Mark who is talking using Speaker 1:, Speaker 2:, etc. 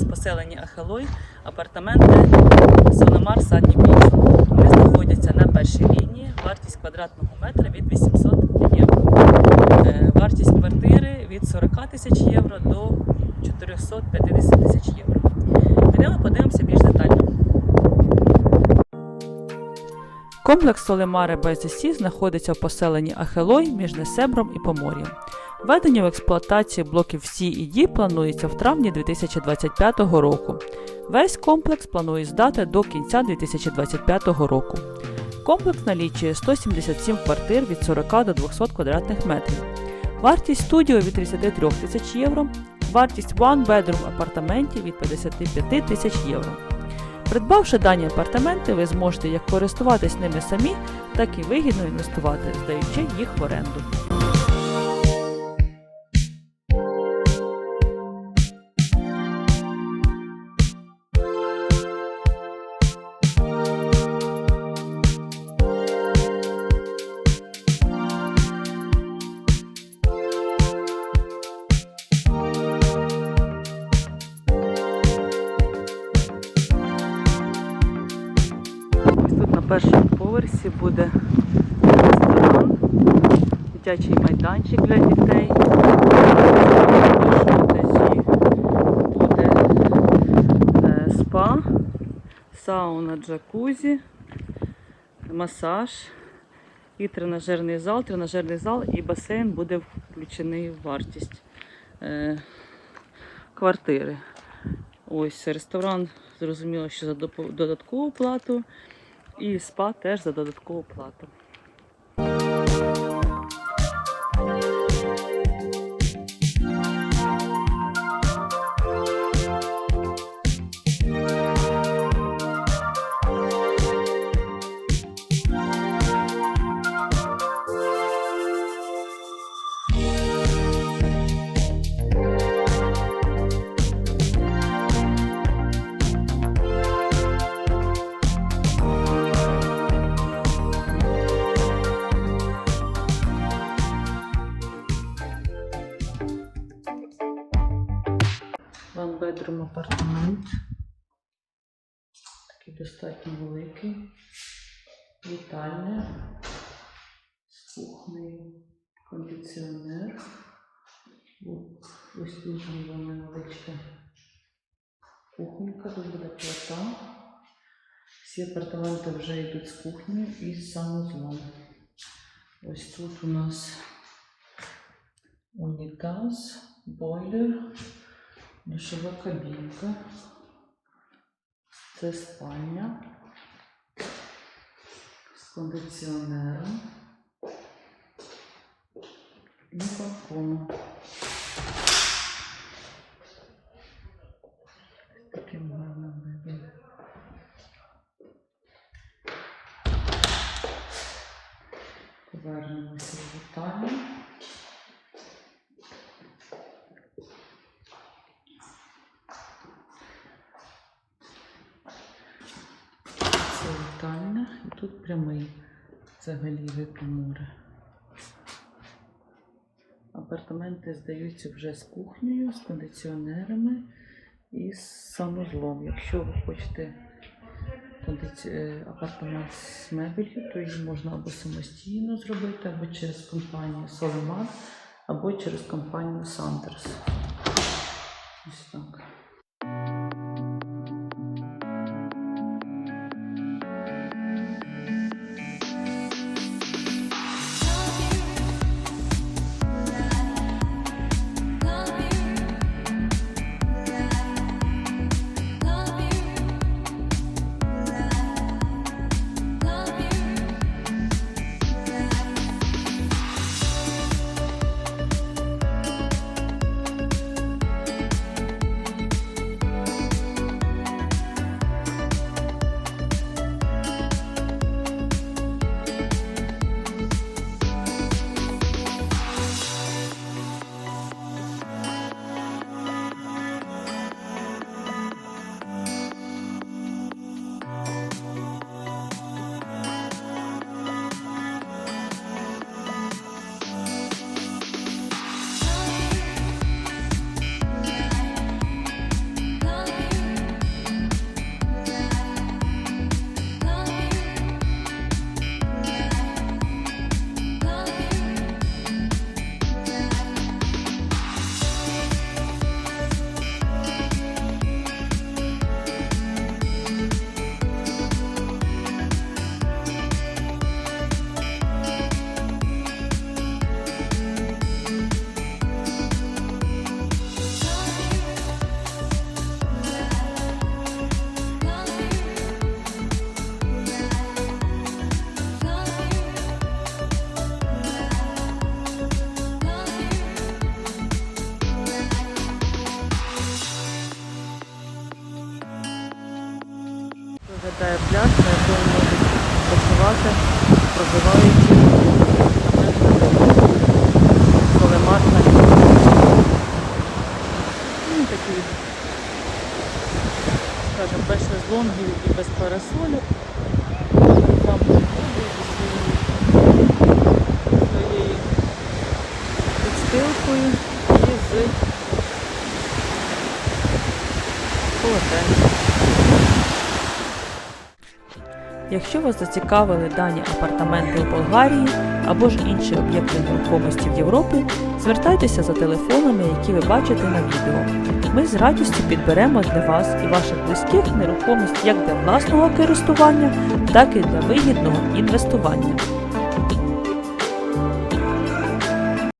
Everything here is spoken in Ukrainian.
Speaker 1: комплекс поселення Ахелой, апартаменти Сономар Садні Біч. Вони знаходяться на першій лінії. Вартість квадратного метра від 800 євро. Е, Вартість квартири від 40 тисяч євро до 450 тисяч євро. Підемо подивимося більш детально. Комплекс Солемаре Байзесі знаходиться в поселенні Ахелой між Несебром і Помор'ям. Введення в експлуатацію блоків Сі і D планується в травні 2025 року. Весь комплекс планують здати до кінця 2025 року. Комплекс налічує 177 квартир від 40 до 200 квадратних метрів. Вартість студіо від 33 тисяч євро, вартість one bedroom апартаментів від 55 тисяч євро. Придбавши дані апартаменти, ви зможете як користуватись ними самі, так і вигідно інвестувати, здаючи їх в оренду. Першому поверсі буде ресторан, дитячий майданчик для дітей. Буде е, спа, сауна, джакузі, масаж і тренажерний зал. Тренажерний зал і басейн буде включений в вартість е, квартири. Ось ресторан, зрозуміло, що за додаткову плату. І спа теж за додаткову плату. One bedroom апартамент. Такий достатньо великий. Вітальня. З кухнею. Кондиціонер. Ось тут була невеличка кухонька, тут буде плита. Всі апартаменти вже йдуть з кухні і з санузлом. Ось тут у нас унітаз, бойлер. Душова кабінка. Це спальня з кондиціонером і балконом. Таким гарним видом. Повернемося в вітальню. Це вітальня і тут прямий взагалі вид. Апартаменти здаються вже з кухнею, з кондиціонерами і з санузлом. Якщо ви хочете е, апартамент з мебелью, то її можна або самостійно зробити, або через компанію Solimar, або через компанію Sanders. Ось так. Відпочивати, проживаючи Солемар на Ну, такі, скажімо, без шезлонгів і без парасолів. Там своєю підстилкою і з полотенцем. Якщо вас зацікавили дані апартаменти у Болгарії або ж інші об'єкти нерухомості в Європі, звертайтеся за телефонами, які ви бачите на відео. Ми з радістю підберемо для вас і ваших близьких нерухомість як для власного користування, так і для вигідного інвестування.